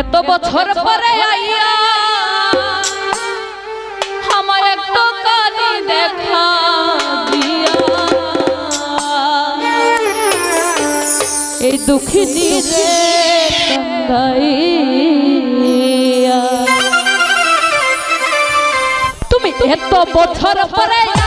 এত বছর পরে আইয়া আমার একটা কানি দেখা এই দুঃখিনী রে তুমি এত বছর পরে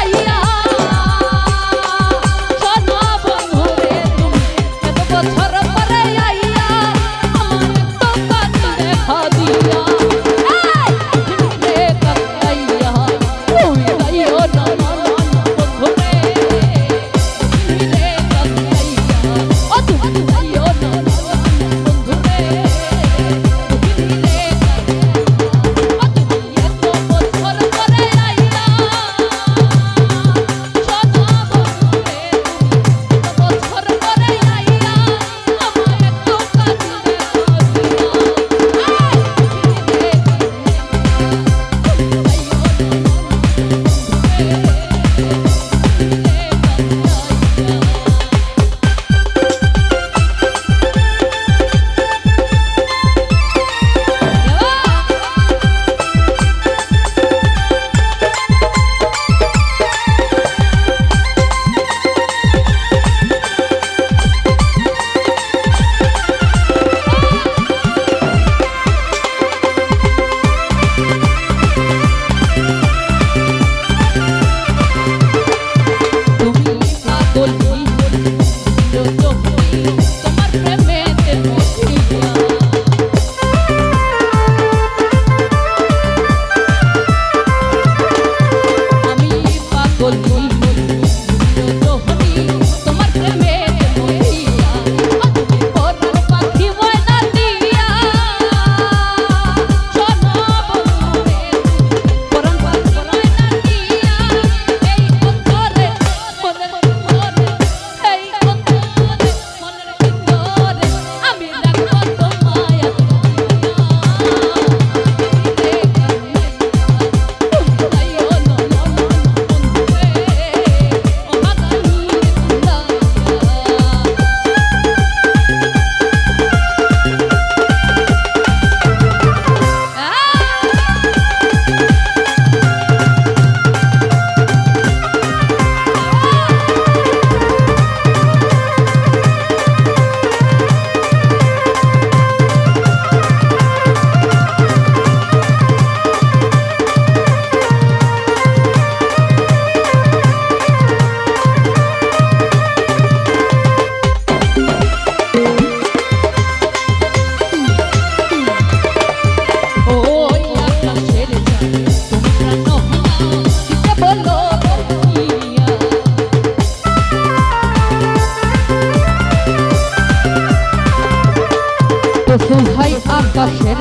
কোথায় আকাশের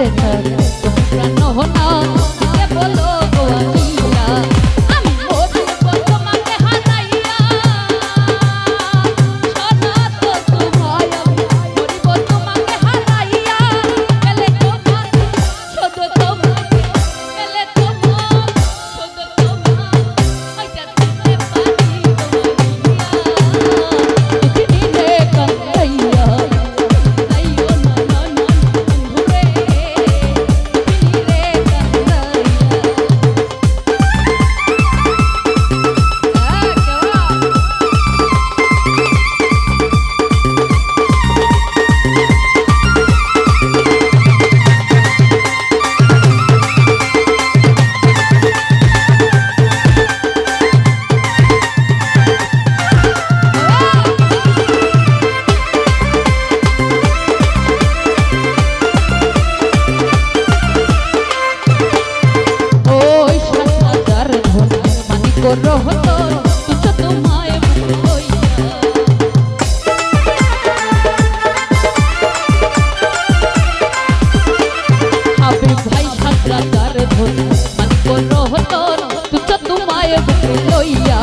তোমরা নহনা তুচ্ছ তোমায় লইয়া।